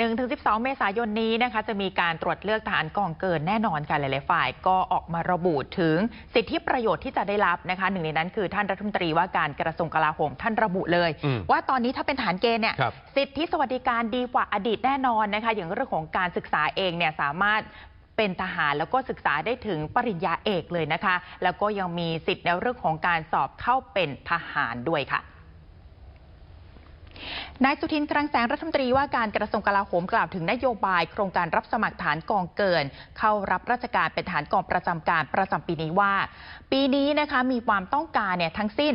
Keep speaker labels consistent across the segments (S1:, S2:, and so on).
S1: 1-12 เมษายนนี้นะคะจะมีการตรวจเลือกทหารกองเกินแน่นอนค่ะหลายๆฝ่ายก็ออกมาระบุถึงสิทธิประโยชน์ที่จะได้รับนะคะหนึ่งในนั้นคือท่านรัฐมนตรีว่าการกระทรวงกลาโหมท่านระบุเลย
S2: อืม
S1: ว่าตอนนี้ถ้าเป็นทหารเกณฑ์เนี่ย
S2: ครับ
S1: สิทธิสวัสดิการดีกว่าอดีตแน่นอนนะคะอย่างเรื่องของการศึกษาเองเนี่ยสามารถเป็นทหารแล้วก็ศึกษาได้ถึงปริญญาเอกเลยนะคะ แล้วก็ยังมีสิทธิ์ในเรื่องของการสอบเข้าเป็นทหารด้วยค่ะ นายสุทินคลังแสงรัฐมนตรีว่าการกระทรวงกลาโหมกล่าวถึงนโยบายโครงการรับสมัครฐานกองเกิน เข้ารับราชการเป็นฐานกองประจำการประจำปีนี้ว่า ปีนี้นะคะมีความต้องการเนี่ยทั้งสิ้น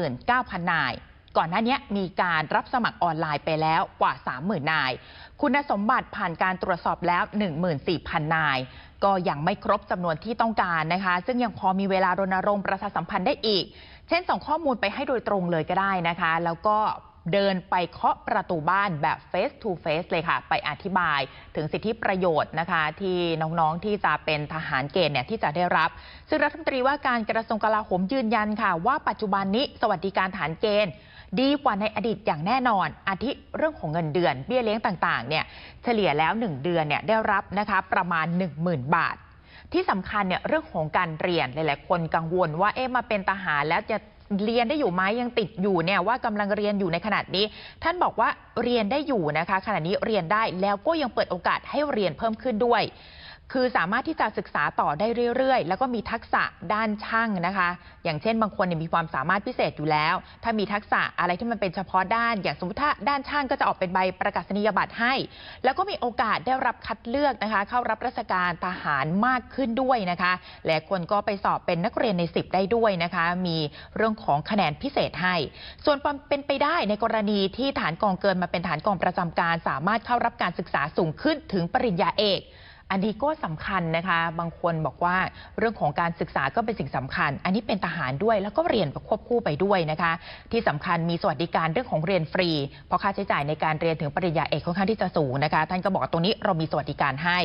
S1: 89,000 นาย ก่อนหน้านี้มีการรับสมัครออนไลน์ไปแล้วกว่า 30,000 นาย คุณสมบัติผ่านการตรวจสอบแล้ว 14,000 นาย ก็ยังไม่ครบจำนวนที่ต้องการนะคะ ซึ่งยังพอมีเวลารณรงค์ประชาสัมพันธ์ได้อีก เช่นส่งข้อมูลไปให้โดยตรงเลยก็ได้นะคะ แล้วก็ เดินไปเคาะประตูบ้านแบบ face to face เลยค่ะ ไปอธิบายถึงสิทธิประโยชน์นะคะ ที่น้องๆที่จะเป็นทหารเกณฑ์เนี่ยที่จะได้รับ ซึ่งรัฐมนตรีว่าการกระทรวงกลาโหมยืนยันค่ะ ว่าปัจจุบันนี้สวัสดิการฐานเกณฑ์ดีกว่าในอดีตอย่างแน่นอน อาทิเรื่องของเงินเดือน เบี้ยเลี้ยงต่างๆ เนี่ย เฉลี่ยแล้ว 1 เดือนเนี่ยได้รับนะคะประมาณ 10,000 บาท ที่สำคัญเนี่ยเรื่องของการเรียนหลาย ๆ คนกังวลว่าเอ๊ะมาเป็นทหารแล้วจะ เรียนได้อยู่ไหมยังติดอยู่เนี่ยว่ากำลังเรียนอยู่ในขนาดนี้ ท่านบอกว่าเรียนได้อยู่นะคะ ขณะนี้เรียนได้แล้วก็ยังเปิดโอกาสให้เรียนเพิ่มขึ้นด้วย คือสามารถที่จะศึกษาต่อได้เรื่อยๆ แล้วก็มีทักษะด้านช่างนะคะ อย่างเช่นบางคนเนี่ยมีความสามารถพิเศษอยู่แล้ว ถ้ามีทักษะอะไรที่มันเป็นเฉพาะด้าน อย่างสมมติถ้าด้านช่างก็จะออกเป็นใบประกาศนียบัตรให้ แล้วก็มีโอกาสได้รับคัดเลือกนะคะ เข้ารับราชการทหารมากขึ้นด้วยนะคะหลายคนก็ไปสอบเป็นนักเรียนใน 10 ได้ด้วยนะคะ มีเรื่องของคะแนนพิเศษให้ ส่วนความเป็นไปได้ในกรณีที่ฐานกองเกินมาเป็นฐานกองประจำการ สามารถเข้ารับการศึกษาสูงขึ้นถึงปริญญาเอก อันนี้ก็สำคัญนะคะ บางคนบอกว่าเรื่องของการศึกษาก็เป็นสิ่งสำคัญ อันนี้เป็นทหารด้วย แล้วก็เรียนควบคู่ไปด้วยนะคะ ที่สำคัญมีสวัสดิการเรื่องของเรียนฟรี เพราะค่าใช้จ่ายในการเรียนถึงปริญญาเอกค่อนข้างที่จะสูงนะคะ ท่านก็บอกตรงนี้เรามีสวัสดิการให้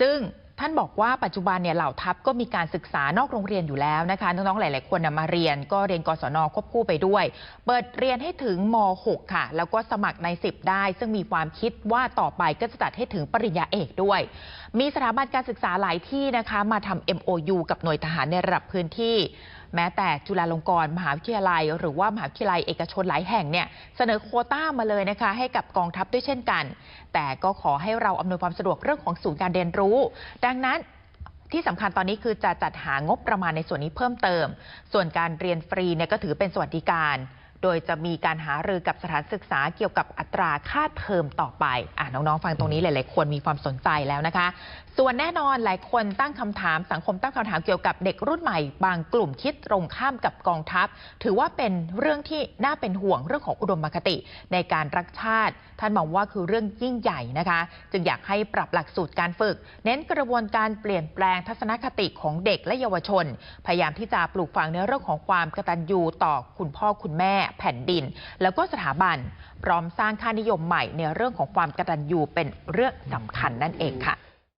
S1: ซึ่ง ท่านบอกว่าปัจจุบันเนี่ยเหล่าทัพก็มีการศึกษานอกโรงเรียนอยู่แล้วนะคะน้องๆหลาย ๆ คนมาเรียนก็เรียนกศนควบคู่ไปด้วย เปิดเรียนให้ถึงม .6 ค่ะ แล้วก็สมัครใน 10 ได้ ซึ่งมีความคิดว่าต่อไปก็จะจัดให้ถึงปริญญาเอกด้วย มีสถาบันการศึกษาหลายที่นะคะมาทำ MOU กับหน่วยทหารในระดับพื้นที่แม้แต่จุฬาลงกรณ์มหาวิทยาลัย หรือว่ามหาวิทยาลัยเอกชนหลายแห่งเนี่ยเสนอโควต้ามาเลยนะคะให้กับกองทัพด้วยเช่นกัน แต่ก็ขอให้เราอำนวยความสะดวกเรื่องของศูนย์การเรียนรู้ ดังนั้นที่สำคัญตอนนี้คือจะจัดหางบประมาณในส่วนนี้เพิ่มเติม ส่วนการเรียนฟรีเนี่ยก็ถือเป็นสวัสดิการ โดยจะมีการหารือกับสถานศึกษาเกี่ยวกับอัตราค่าเทอมต่อไปอะน้องๆฟังตรงนี้หลายๆคนมีความสนใจแล้วนะคะ ส่วนแน่นอนหลายคนตั้งคำถามสังคมตั้งคำถามเกี่ยวกับเด็กรุ่นใหม่ บางกลุ่มคิดตรงข้ามกับกองทัพ ถือว่าเป็นเรื่องที่น่าเป็นห่วงเรื่องของอุดมคติ ในการรักชาติ ท่านมองว่าคือเรื่องยิ่งใหญ่นะคะ จึงอยากให้ปรับหลักสูตรการฝึก เน้นกระบวนการเปลี่ยนแปลงทัศนคติของเด็กและเยาวชน พยายามที่จะปลูกฝังในเรื่องของความกตัญญูต่อคุณพ่อคุณแม่แผ่นดิน แล้วก็สถาบัน พร้อมสร้างค่านิยมใหม่ในเรื่องของความกตัญญูเป็นเรื่องสำคัญนั่นเองค่ะ